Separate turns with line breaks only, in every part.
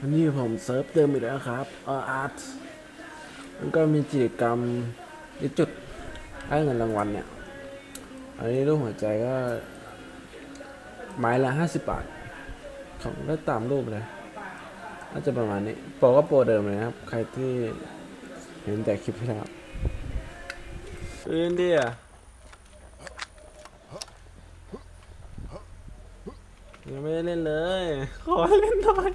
วันนี้ผมเซิร์ฟเติมอีกแล้วครับเอออาร์ตมันก็มีกิจกรรมที่จุดให้เงินรางวัลเนี่ย อันนี้รูปหัวใจก็ไม้ละห้าสิบบาท ของได้ตามรูปเลยน่าจะประมาณนี้โปรก็โปรเดิมเลยนะครับ ใครที่เห็นแต่คลิปที่แล้วอื่นดีอะยังไม่ได้เล่นเลย ขอเล่นหน่อย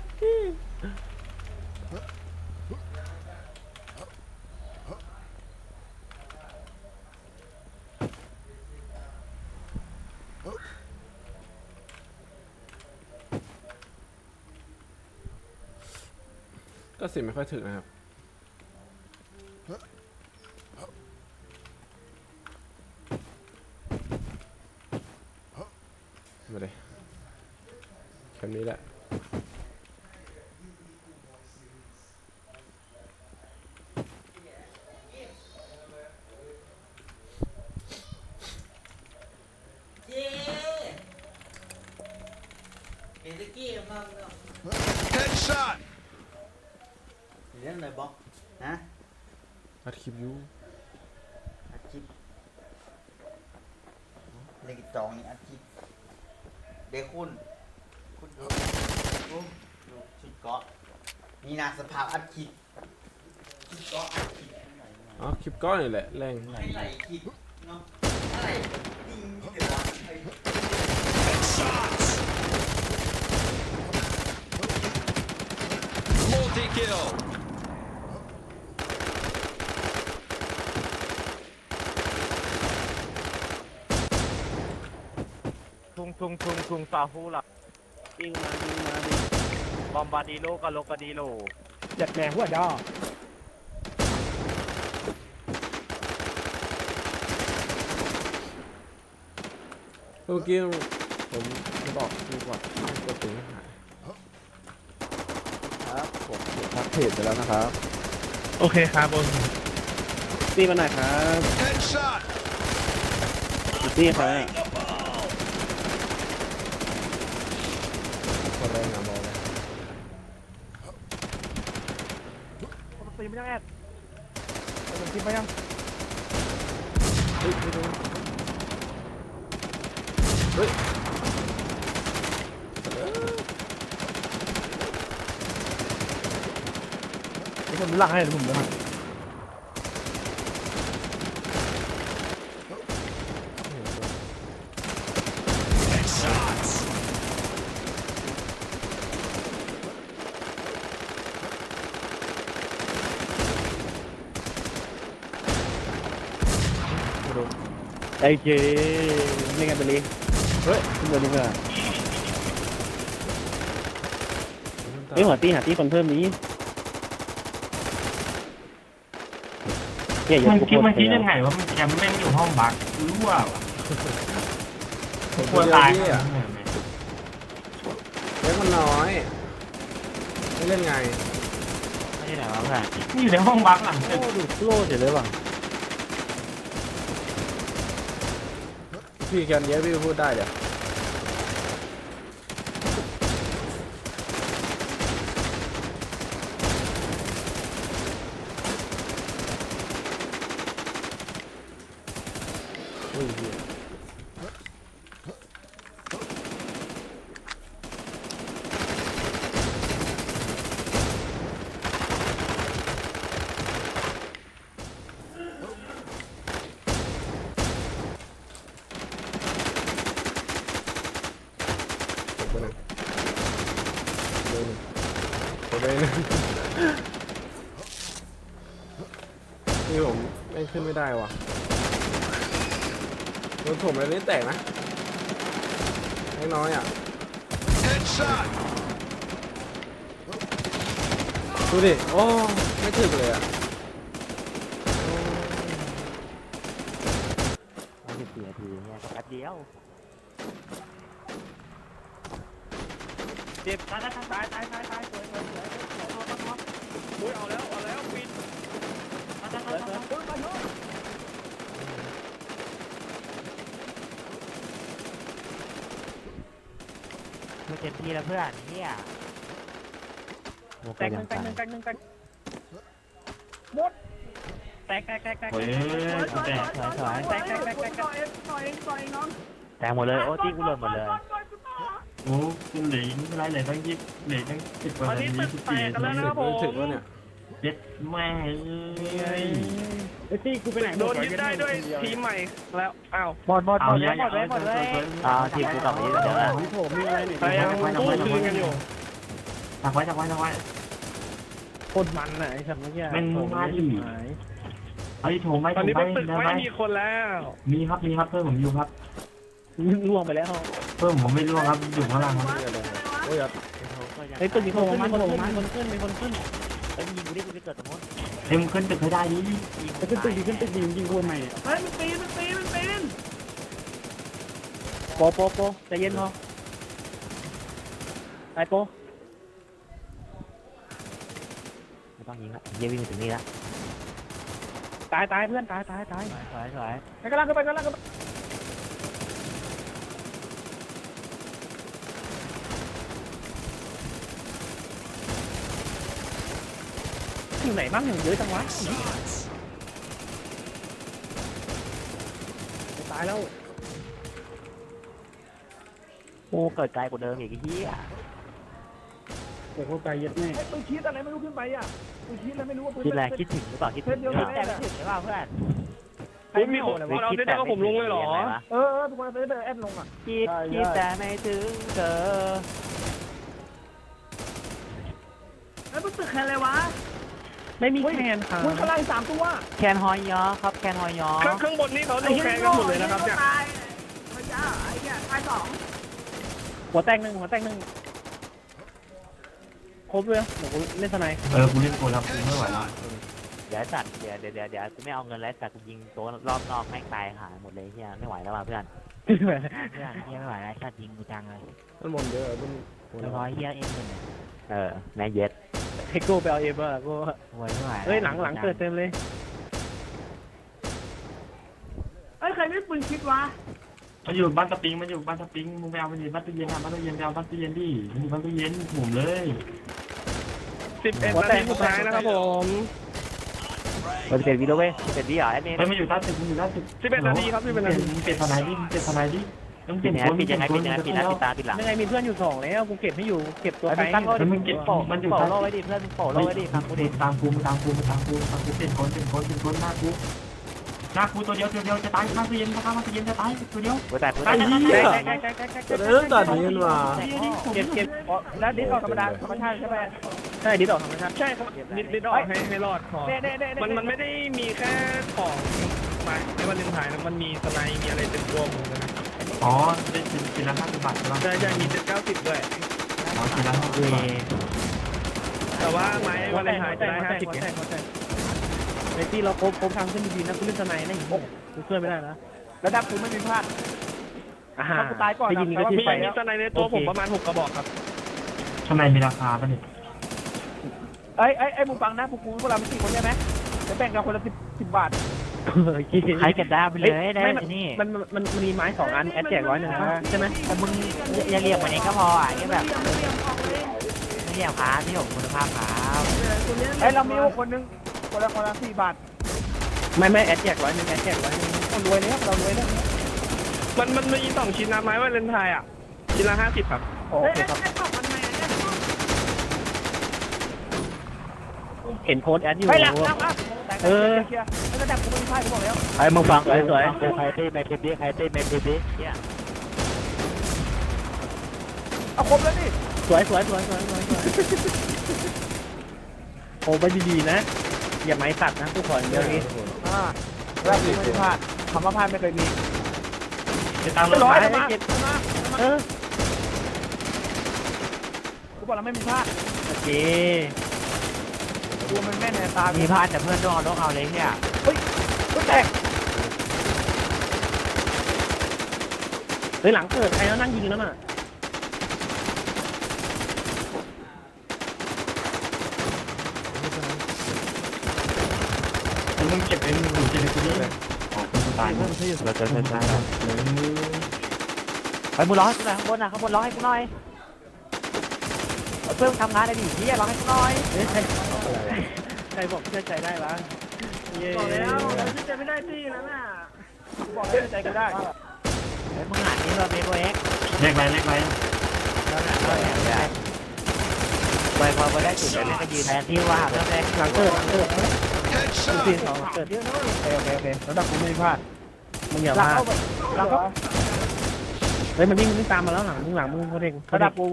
ก็เสิไม่ค่อยถึงนะครับ มาเลยแค่นี้แหละ
เย้เอตะกี้มาเนาะ
Headshot!
เรื่องอะไรบอกฮะ
อัดคลิปอยู
อาชีพเล่นจองนี่อาชีพเบคุณ คุณดูดูดูชุดเกาะนี่นะสภาพอัดคิดชุดเกาะอัดคิด
อ๋อคลิปก้อนนี่แหละแรง
ไม่ไหลคิดเนาะอะไรจริงที่เดี๋ยวไอ้
ทุงทุงทุงทุงซาฮูล่ะ
ยิงมายิงมาดิ
บอมบาดิโลกับโลกาดิโล
หยัดแหม่หัวดอ
เมื่อกี้ผมบอกดีกว่าให้กดถึงหาย
ครับผมทักเพจไปแล้วนะครับ
โอเคครับบน
ตีมาหน่อยครับ
Headshot!
นี่ครับ
คนแรงอะบอกเลย
ตีไม่ยังแอด
ผมคิดไปยัง
เฮ้ยไม่โดนเฮ้ย
มีคนหลังให้หรือผมเลย
Headshots!
ไม่โดน
ไอ้เจเล่นกันไปเลยเฮ้ยขึ้นมาดีกว่าเฮ้ยหัวตีหาตีคนเพิ่มนี้เนี่ยอย่า
มัน
กู
คิด
โพ
มัน
สต์
คิด
ไป
ยังไงว่ามันจะไม่อยู่ห้องบักรั่ววะ
ผม
กลัว
เดียว
ตาย
พี่
ข
อะ
นาดนั้นเลยไหม
เล็กมันน้อยไม่เล่นไง
ไม่ใช่ไหนวะเพื่อนนี่อยู่ในห้องบักหลังตึก
โอ้ดูโล่เฉยเลยว่ะ
พี่แคนเยอะพี่พูดได้เดี๋ยวอุ้ยเหี้ย ผมไปหนึ่งเลยห นึ่งผมเลยหนึ่งนี่ผมไม่งขึ้นไม่ได้ว่ะรถผมเลยนี่แตกนะเล็กน้อยอะ
Headshot!
ดูดิ โอ้ ไม่ถึกเลยอะ
สิบสี่นาทีเนี่ยแป๊บเดียว
เจ็บตายตายตายตายตายตายสวยสวยสวยโอ้ยเอาแล้วเอาแล้วปิดตายตายตายตาย
ไม่เต็มที่แล้วเพื่อนเนี่ย
โม
แต
กั
ก
น
ห
ยั
นึ่
ง
งแตกหนึ่งแตกหนึ่งแตกหมดแตกแตกแตกแตก
เฮ้ยแตกสวยสวย
แตกแตกแตกแตก
แตกหมดเลยโอ้ที่กูหล่นหมดเลย
โอ้คุณเหลือไม่ไรเลยตั้งยี่เหลือตั้งสิบกว่า
ตอน
นา
นี้
ที
ตึก
สิบ
แต
สี่
กกันแล้วนะครับผม
ถึงแล้วเนี่ย
เจ็ดแม่เอ้ย
ไอ้ตี้กูไปไหน
โดนยึดได้ด้วยทีมใหม่แล้ว อ้าว
หมดหมดห
เอา
มดเล
เย
ย
อะ
หมดเลยหมดเลย
เอา
อ่าทีมกูกลับมาเยอะแล้ว
ของผมมีอะไรเนี่ย
พยายามกู้คืนกันอยู่
จับไว้จับไว้จับไว้
โคตรมันอะไอ้สัตว์เมื่อกี้
แม่ง
ผม
มาดิ
หาย
เฮ้ยโถมไม่
ตอนนี้
โถ
เป็น
ม
ตึก
ได้ไหม
ไม่มีคนแล้ว
มีครับมีครับเพื่อนผมอยู่ครับ
ล่วงไปแล้ว
เพื่อนผมไม่ร่วงครับอยู่ข้างล่างครับ
โอ้ยครับ
ไอ้ตึกมีคนขึ้นมีคนขึ้นมีคนขึ้นมีคนขึ้น
เอ้ยยิงกูดิกูจะเกิดสมมติ
เอ็มขึ้นตึกให้ได้ดิ
ไอ้ขึ้นตึกดีขึ้นตึกดียิงกูทำไม
เฮ้ยมันปีนมันปีนมันปีน
โปโปโปใจเย็นพอไอ้โป
ไม่ต้องยิงละเยี่ยวิ่งมาถึงนี่ละ
ตายตายเพื่อนตายตายตาย
สวยสวย
ไปกำลังขึ้นไปกำลังขึ้นไป อยู่ไหนบ้างอย่างเยอะจังวะตายแล้ว
โอ้เกิดไกลกว่าเดิมอีกไอ้เหี้ย
โอ้โหใจเย็ดแน่
ปืนชีสอะไรไม่รู้ขึ้นไปอะปืนชีสอะไรไม่รู้ว่าปืน
คิดอะไรคิดถึงหรือเปล่าคิดถึงหรือเปล่าแต่ไม่ถึงหรือเปล่าเพื่อน
เฮ้ยมีคนเอาได้ได้ก็ผมลงเลยเหรอ
เออเออทุกคนไปไปแอดลงอะ
คิดคิดแต่ไม่ถึงเธอ
แล้วมันตึกแค่อะไรวะ
ไม่มีแคนค่ะ
คุณกำลังสามตัว
แคนฮอยยอครับ แคนฮอยยอ
ข้างข้างบนนี่เขาลงแข่งกันหมดเลยนะครับเนี่ย
หัวแตกหนึ่งหัวแตกหนึ่งครบเลยโอ้โหเล่นทนาย
เออกูเล่นโกลับกูไม่ไหวแล้ว
เดี๋ยวจัดเดี๋ยวเดี๋ยวเดี๋ยวเดี๋ยวกูไม่เอาเงินแล้วแต่กูยิงตัวรอบนอกแม่งตายหายหมดเลยเฮียไม่ไหวแล้วว่ะเพื่อนเพื่อนเฮียไม่ไหวแล้วชัดยิงกูจังเลย
มันหมดเยอะมัน
เรียบร้อยเฮียเองเลยเนี่ยเออแม่เย็ด
ให้โก้ไปเอาเอเบอร์โก้
โวยไม่ไหว
เฮ้ยหลังหลังเกิดเต็มเลย
เอ้ยใครไม่ปืนคิดวะ
มันอยู่บ้านตะปิงมันอยู่บ้านตะปิงมึงไปเอามันอยู่บ้านตู้เย็นอะบ้านตู้เย็นไปเอาบ้านตู้เย็นดิมันอยู่บ้านตู้เย็นหมุมเลย
สิบเอ็ดนาทีสุดท้ายนะครับผม
มันเป็นวีดีโอเว้ยเป็นวีเหรอแอดมิน
เฮ้ยมันอยู่ใต้ตึกมันอยู่ใต้ตึก
สิบเอ็ดนาทีครับสิบเอ็ดนาที
มึงเป็นทนายดิมึงเป็นทนายดิ มึง
ปิ
เป็
ด
น
แอ
ค
ด
น
ปิดยังไงปิดยังไงปิดหน้า
ค
ปิดตาปิดหลัง
ยังไงมีเพื่อนอยู่สองแล้วกูเก็บไม่อยู่เก็บตัว
ไอ้
ไป
มึงตั้งโล่ดิมึงโป่มันโป่โล่ไว้ดิเพื่อนมึงโป่โล่ไว้ดิฟังกูดิ
ตามกูตามกูตามกูตามกูเป็นคนเป็นคนเป็นคนหน้ากูหน้ากูตัวเดียวตัวเดียวจะตายข้างตู้เย็นข้างตู้เย็นจะตายตัวเดียว
กูแต่กู
ไอ้
แต่
เหี้ย
จะเริ่มตัดนี้มา
เก็บเก็บแล้วดิสออกธรรมดาธรรมชาติใช่ไหมใช่ดิสออกธรรมชาติ
ใช่ครับนิดนิดออกให้ให้รอดพอ
เด้เด้เด้
มันมันไม่ได้มีแค่ของมาในวันเลนไทน์นะมันมีสไนด์มีอะไรเต็มตัวหมดเลยนะ
อ๋อได้กินกินละห้าสิบบาทใช่ไหม
ใช่ใช่มีเจ็ดเก้าสิบด้วย
อ๋อกินละห้าสิ
เว
บบาท
แต่ว่าไม้วันเลนไทน์จะได้
หัว
ห้า
แตก
สิบ
หัว
ไง
แตกหัวแตกในที่เราโคบโคบทางขึ้นดีๆนะกูเล่นทนายนะโอ้กูช่วยไม่ได้นะ
ระดับกูไม่มีพลาด
อ่า
ถ้ากูตายก่อน
ได้ยิน
แต่
ก็
ว่า
ที่
มี
ไป
มีสไนด์ในตัวผมประมาณหกกระบอกครับ
ข้างในมีราคาป่ะเนี่ย
เอ้ยเอ้ยเอ้ยมึงฟังนะพวกกูพวกเราเป็นสี่คนใช่ไหมจะแบ่งกันคนละสิบสิบบาท
ใครกันได้ไปเลยได้นี่
มันมันมันมีไม้สองอันแอดแจกร้อยหนึ่งใช่ไหม
แต่มึงอย่าเรียกมันเองก็พออะแค่แบบไม่เรียกพาที่ผมคุณภาพพา
เอ้ยเรามีหกคนนึงคนละคนละสี่บาท
ไม่ไม่แอดแจกร้อยหนึ่งแอดแจกร้อยหนึ่งคนรวยเลยครับเรารวยแล้ว
มันมันมีสองชิ้นนะไม้วันเลนไทน์อะชิ้นละห้าสิบครับ
โอเคครับเห็นโพสแอดอยู่
ไปหลังหลังอะ
เออ
เคลีย ร์แล้วระดับกูไม่มีพลาดกูบอกแล้ว
ไอ้มึงฟังสวยสวยใครเต้นไม่เป็นดิใครเต้นไม่เป็นดิเนี่ย
เอาครบแล้วดิ
สวยสวยสวยสวยสวยสวยโอ้ไปดีๆนะ อย่าไม้ตัดนะทุกคนเดี๋ยวนี้
อ่าระดับกูไม่มีพลาดคำว่าพลาดไม่เคยมี
จะตามรถ
ร้อย
ไฟ
มา
เออ
กูบอกแล้วไม่มีพลาด
โอเค
กูมันแม่นในตา
มีพลาดแต่เพื่อนต้องเอาต้องเอาเลยเนี่ย
กูแตก
เฮ้ยหลังเกิดใครแล้วนั่งยิงแล้วน่ะ
มึงเก็บเองมึงเก็บเองกูนี่อ๋อกูตายแล้ว
เราจะเล่นได้ไปมึงร้องให้กูหน่อยข้างบนนะข้างบนร้องให้กูหน่อย
เอา
พื่อนทำงานได้ดิเฮียร้องให้กูหน่อย
เฮ้ยใครใครบอกเชื่อใจได้วะเย้
บอกแล้วเชื่อใจไม่ได้ที่นั้นน่ะบอกแล้วเชื่อใจกันได้
เฮ้ยมึงหานี่เราเมโบเอ็ก
เลขอะไรเลขอะไร
ไปพอไปได้จุดแล้วก็ยืนแทนที่ว่าเรื่องแรก
หลังเกิดหลังเกิด
Headshot.
สี่สองเกิดโอเคโอเคโอเคแล้วดับกูไม่พลาดมึงอย่าพลาด
แล้วก็
เฮ้ยมันวิ่งวิ่งตามมาแล้วหลังมึงหลังมึงเขาเด็ก
ระดับกู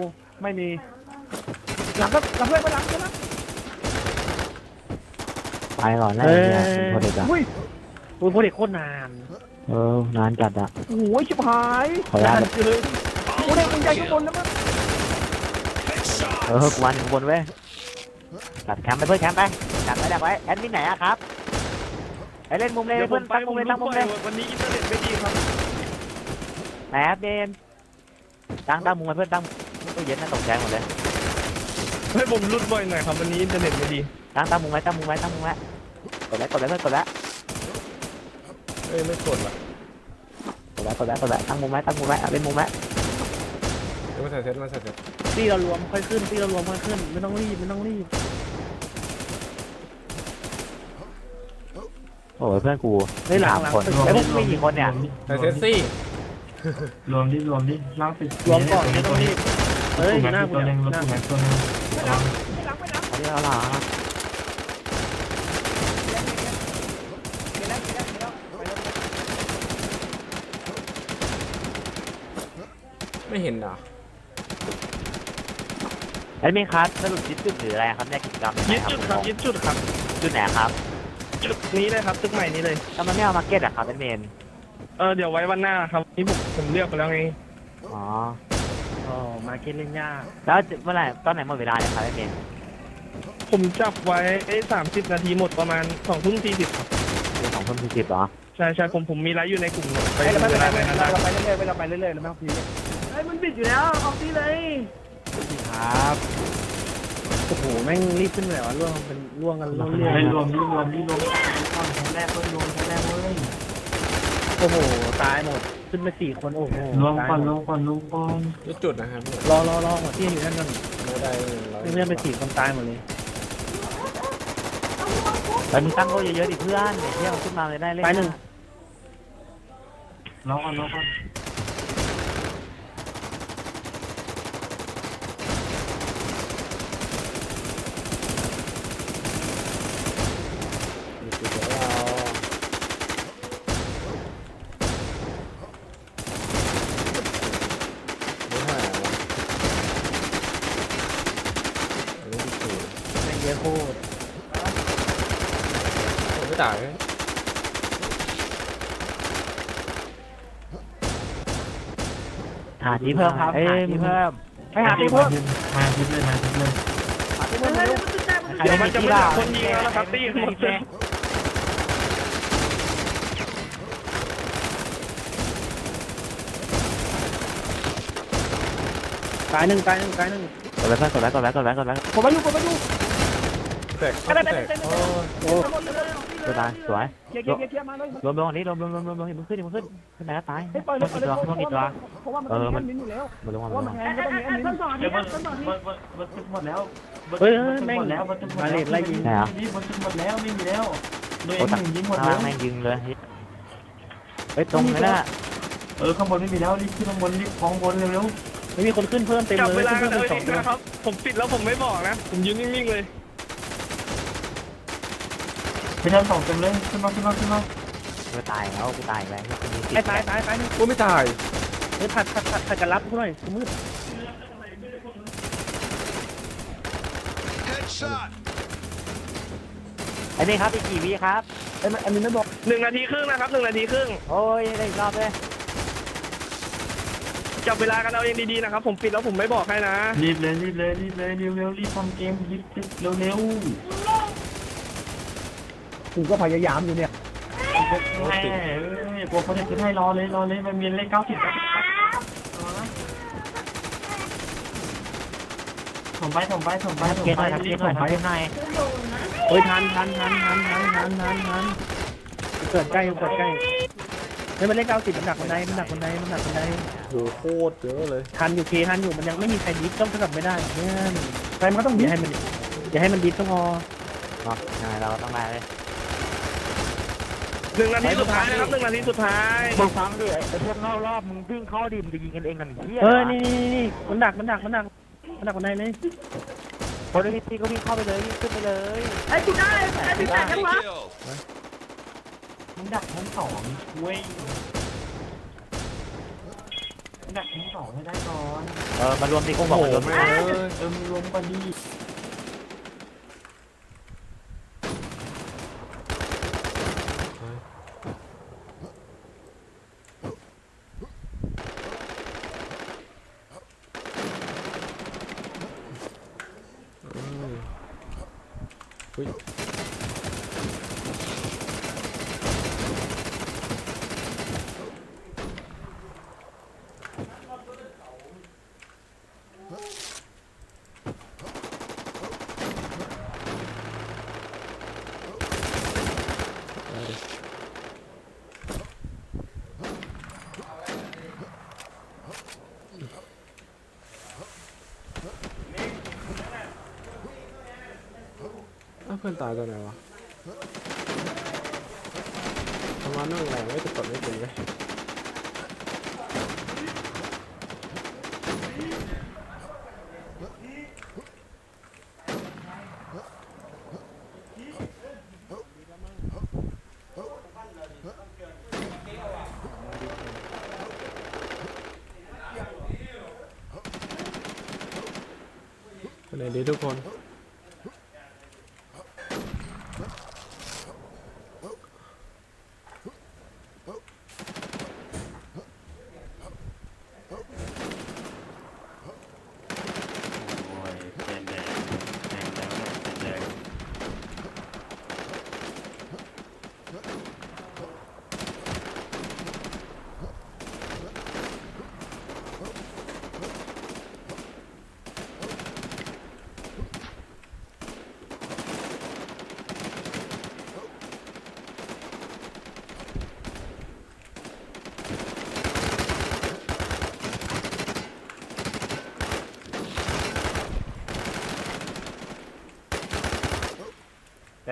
ไม่มีหลังก็หลังเพื่อนไปหลังใช่ไหม
ไปก่อนแล้วเนี่ยพอเด็กอะ
อุ้ย
กูเขาเด็กโคตรนาน
เออนานจัดอะ
โอ้ยชิบหาย
ขออนุญาต
เลยกูได้มึงใหญ่ข้างบนแล้วมั้ง
เออกูวันหนึ่งบนเว้ยจัดแคมป์ไปเพื่อนแคมป์ไปจัดไว้ดักไว้แอดมินไหนอะครับไปเล่นมุมเลย
เดี๋ยวผ
เพื่อ
ม
น
ไป
ตั้ง
ผ
มุ
ม
มเลย
รู้
ตั้งมุม
ป
เล
ล่อยยวันนี้อินเทอร์เน็ตไม่ดีครับ
แอดเดนตั้งตั้งมุมไว้เพื่อนตั้งตู้เย็นน่าตกใจหมดเลย
ให้ผมรุดบ่อยหน่อยครับวันนี้อินเทอร์เน็ตไม่ดี
ตั้งตั้งมุมไว้ตั้งมุมไว้ตั้งมุมไว้กดแล้วกดแล้วเพื่อนกดแล้ว
เอ้ยไม่กดว่ะ
กดแล้วกดแล้วกดแล้วตั้งมุมไว้ตั้งมุมไว้เอาเล่นมุมไว้
เดี๋ยวมาใส่เซตมาใส่เซต
ตีเรารวมค่อยขึ้นตีเรารวมค่อยขึ้นไม่ต้องรีบไม่ต้องรีบ
โอ้ยเพื่อนกู
เฮ้ยหลัง
สาม
หลัง
คนไอ้พวกมีกี่คนเนี่ย
ใส่เซตซี่
รวมดิรวมดิล่างปิด
รวมก่อนไม่ต้องรีบเฮ้ย
ตัว
หน้า
แม็ก
กู
ตัวห
เนี่
นึ่
ย
ง
หน้า
ตัวแม็กตัวหนึ่ง
เอาเรียกเอาหรอ
เห็นเหรอ
แอดมินครับสรุปยึดจุดหรืออะไรครับเนี่ยกิจกรรม
ยึดจุดครับยึดจุดครับ
จุดไหนครับ
จุดนี้เลยครับตึกใหม่นี้เลย
ทำไมไม่เอามาเก็ตอะครับแอดมิน
เออเดี๋ยวไว้วันหน้าครับนี่ผมผมเลือกไปแล้วไง
อ๋อ
อ๋อมาเก็ตเล่นยาก
แล้วเมื่อไหร่ตอนไหนหมดเวลาเนี่ยครับแอดมิน
ผมจับไว้สามสิบนาทีหมดประมาณสองทุ่มสี่สิบครับ
คือสองคนสี่สิบเหรอ
ใช่ใช่ผมผมมีไลฟ์อยู่ในกลุ่มไป
ไป
ดู
เรา
เวลา
ไป
ในนั้น
เรา
ได้
ไปเรื่อยๆเราไปเรื่อยๆแล้วไม่ต้องพี
ไอ้มันบิดอยู่แล้วออกที่เลย
ครับโอ้โหแม่งรีบขึ้นเลยวะร่วงเป็นร่วงกันร่วงเรื่อย
ให้รวมดิรวมดิรวมก่อนแค่แรกเพิ่มรวมแค่แรกเว้ย
โอ้โหตายหมดขึ้นไปสี่คนโอ้โห
รวมก่อน
ตายห
ร
ม
ว
ด
มก่อนรวมก่อน
ยึดจุดนะครับ
รอรอรอหัวที่อยู่นั่นกัน
ไม่ได้ร้อย
เพื่อนไปสี่คนตายหมดเลย
แต่มึงตั้งโลเยอะๆดิเพื่อนเดี๋ยวเที่ยวขึ้นมาเลยได้เล่น
ไปหนึ่ง
รอก่อนรอก่อน
ยึดจุดของเราไม่หายว่ะอันนี้คือ
แม่งเยอะโคตร
ผมไม่ตายเลย
หาที่เพิ่มครับเอ้ยมีเพิ่ม
ไปหาที่เพิ่ม
มาทิพเลยมาทิพเลย
เดี๋ยวมันจะไม่เหลือคนยิงแล้วนะครับตีหมดเลย
ตายหนึ่งตายหนึ่งตายหนึ่ง
กดไว้เพื่อนกดไว้กดไว้กดไว้กดไว้
ผมมาอยู่ผมมาอยู่
แตก
ได้ได้
แต
ได้
ก
ได้
โอ้ย
โอ้
ตัวตายสวย
เกียร์เกียร์เกียร์มาเลย
รวมรวมอันนี้รวมรวมรวมรวมรวมมึงขึ้นมึงขึ้นขึ้นไหนก็ตาย
ให้ปล่อย
มึ
เลย
ง
ปล่อย
กี่
เลย
ตัวมึงกี่ตัว
เพราะว่ามัน
เออมั
มันนมิ้นอยู่แล้ว
มึงลง
เพ
มา
ราะว่า
ล
มัน
ง
แทงก็ต้องมีแอดมิน
เดี๋ยวเบิร์ดเบิร์ดเบิร์ดเบิร์ดหมดแล้วหมดแล้วเบิร์ดหมดแล้วนี่เบิร์ดหมดแล้วไม่มีแล้วเลย
โอ้
ห
ตัก
นึ่งยิงหมด
ข้าง
แล้
ล่าง
ว
แม่งยิงเลยเฮ้ยตรงนั้นน่ะ
เออข้างบนไม่มีแล้วรีบขึ้นข้างบนรีบคล้องบนเร็ว
ไม่มีคนขึ้นเพิ่มเต็ม
จับ
เล
เวยลา
ขึ้
กัน
น
เล
เพิ่ม
ย
เป็นสองตัว
นะครับ ผมปิดแล้วผมไม่บอกนะ ผมยืนนิ่งๆเลย
ๆ ไปเดินสองเต็มเลยขึ้นมาขึ้นมาขึ้นมา
กูตายแล้วกูตายแล้วกูมีสิท
ตาย
ธิ์
ตายตายตายหนึ่ง
กูไม่ตาย
เฮ้ยผัดผัดผัดผัดกันรับกูหน่อยกูมืด
Headshot.
ไอ้นี่ครับอีกกี่วิครับ
เอ้ยมันอันนี้ไม่บอก
หนึ่งนาทีครึ่งนะครับหนึ่งนาทีครึ่ง
โอ้ยได้อีกรอบเลย
จับเวลากันเอาเองดีๆนะครับผมปิดแล้วผมไม่บอกให้นะ
รีบเลยรีบเลยรีบเลยเร็วเร็วรีบทำเกมรีบเร็วเร็ว
กูก็พยายามอยู่เนี่ย
แม่กลัวเขาจะขึ้นให้รอเลยรอเลยมันมีเลขเก้าสิบส่งไปส่งไปส่งไปส่ง
เกมห
ไป
น่อยครับ
รี
เก
บ
มหน่
ส่
อย
งไป
เกมหน่อย
โอ้ยทันทันทันทันทันทันทันทันเกิดใกล้เกิดใกล้เฮ้ยมันเลขเก้าสิบมันหนักคนใดมันหนักคนใดมันหนักคนใด
โหโคตรเยอะเลย
ทันอยู่เคทันอยู่มันยังไม่มีใครดิฟต้องกลับไม่ได้เพื่อนใครมันก็ต้องอย่าให้มันอย่าให้มันดิฟต้องพอ
เนาะยังไงเราต้องได้เลย
หนึ่งนาทีสุดท้ายนะครับหนึ่งนาทีสุดท้าย
มึงฟังดิไอ้พวกนอกรอบมึงวิ่งเข้าดิมงจะยิงกันเองกันเฮีย
เออ นี่นี่นี่มันดัก มันดัก มันดัก มันดักคนไหนเลย
คนที่พี่ก็วิ่งเข้าไปเลยวิ่งขึ้นไปเลย
ไอ้กูได้ไอ้กูได้
Enemy kill.
มึงดักทั้งสองเว้ยมึงดักทั้งสองให้ได้ก่อน
เออ มารวมดิกุ้งบอกมารวม
โอ้
ดิ
โหแม่งเอ้ย
เออมึงรวมกันดี
อุ้ย ไดิเพื่อนตายตัวไหนวะประมาณนั่งแรงไม่จะกดไม่เป็นเลย เป็นดีทุกคน
โอ้ยเป็นแดงแดงแล้วเป็นแดง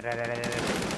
เ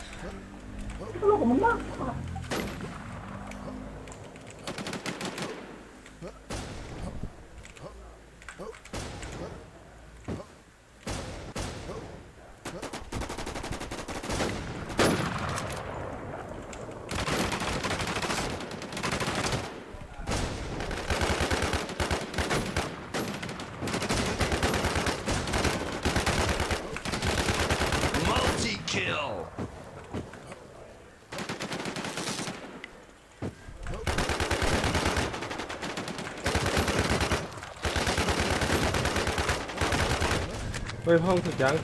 เฮ้
ยห้องสุดยัง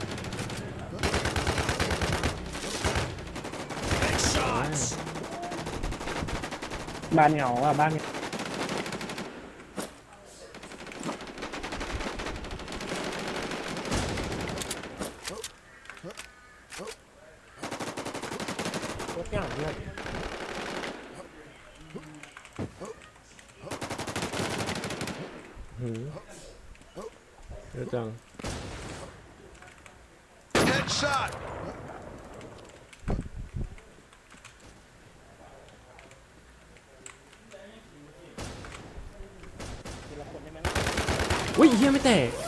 Headshots.
บ้านเห งาอะบ้านเหงา
หืมเยอะจัง
Headshot.
อุ้ยเฮียไม่แตก